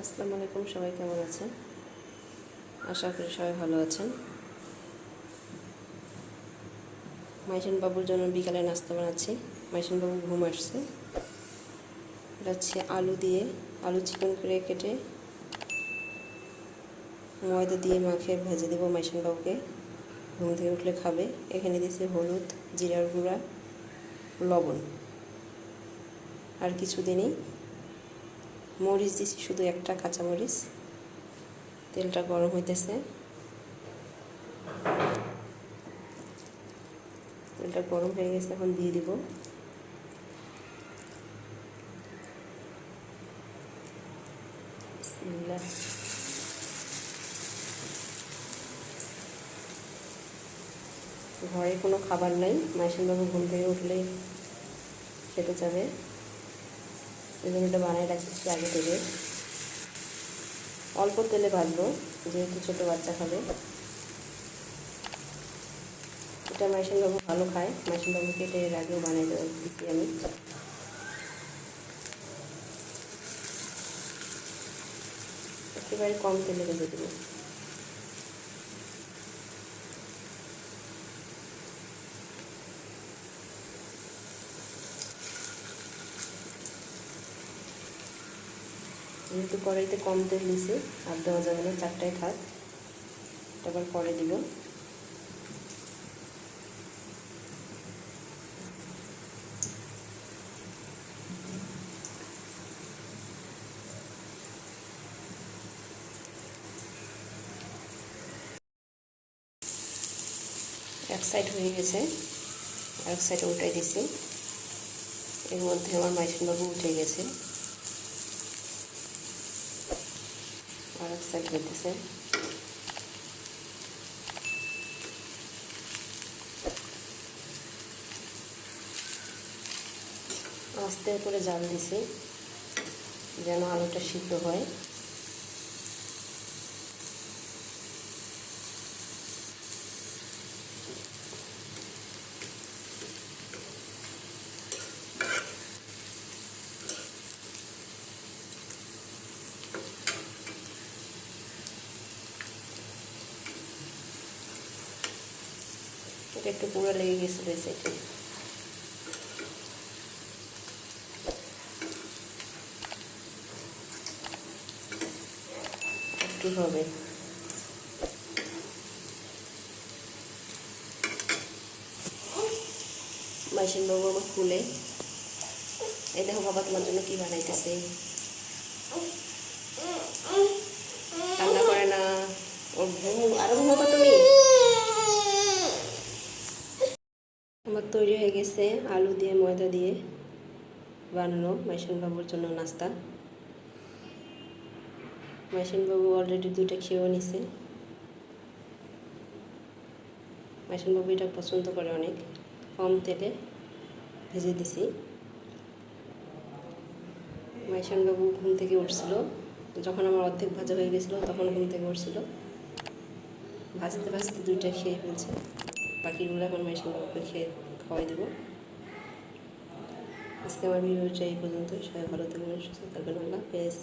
আসসালামু আলাইকুম, সবাই কেমন আছেন? আশা করি সবাই ভালো আছেন। মাইশান বাবুর জন্য বিকালে নাস্তা বানাচ্ছি। মাইশান বাবু ঘুম আসছে। এটা হচ্ছে আলু দিয়ে, আলু চিকন করে কেটে ময়দা দিয়ে মাখে ভেজে দেবো মাইশান বাবুকে। ঘুম থেকে উঠলে খাবে। এখানে দিয়েছি হলুদ, জিরার গুঁড়া, লবণ। আর কিছু দিনই মরিচ দিছি, শুধু একটা কাঁচা মরিচ তেলটা গরম হইতেছে। তেলটা গরম হয়ে গেছে, এখন দিয়ে দিব। ঘরে কোনো খাবার নাই মাইশানবাবু ঘুম থেকে উঠলেই খেতে যাবে। এটা বানিয়ে রাখতেছি আগে থেকে। অল্প তেলে ভাজবো, যেহেতু ছোটো বাচ্চা খাবে এটা মাইশানবাবু ভালো খায়। মাইশানবাবুকে এটা এর আগেও বানিয়ে দিচ্ছি আমি। একেবারে কম তেলে ভেজে দেবো। যেহেতু কড়াইতে কম তেল দিছি, আর দেওয়া যাবে না, চারটায় থাক। আবার পরে দিব। এক সাইড হয়ে গেছে এক সাইড উল্টাই দিছি। এর মধ্যে আমার মাইসুনবাবু উঠে গেছে। আর এক হইতেছে আস্তে করে জাল দিছি যেন আলুটা সিদ্ধ হয় এটা একটু পুরো লেগে গেছিল এই একটু হবে। বাবু আমার খুলে। এই দেখো বাবা তোমার জন্য কি বানাইতেছে। রান্না করে না। ওর ঘুম আরও ঘুমাবো তুমি আমার তৈরি হয়ে গেছে আলু দিয়ে, ময়দা দিয়ে বানানো মাইশান বাবুর জন্য নাস্তা। মাইশান বাবু অলরেডি দুইটা খেয়েও নিছে। মাইশান বাবু এটা পছন্দ করে অনেক। কম তেলে ভেজে দিছি। মাইশান বাবু ঘুম থেকে উঠছিল। যখন আমার অর্ধেক ভাজা হয়ে গেছিল, তখন ঘুম থেকে উঠছিল। ভাজতে ভাজতে দুইটা খেয়ে ফেলছে। বাকিগুলো এখন বাবুকে খেয়ে খাওয়াই দেবো। আজকে আমার ভিডিওটা এই পর্যন্ত সবাই ভালো থাকবেন সুস্থ থাকবেন আল্লাহ হাফেজ।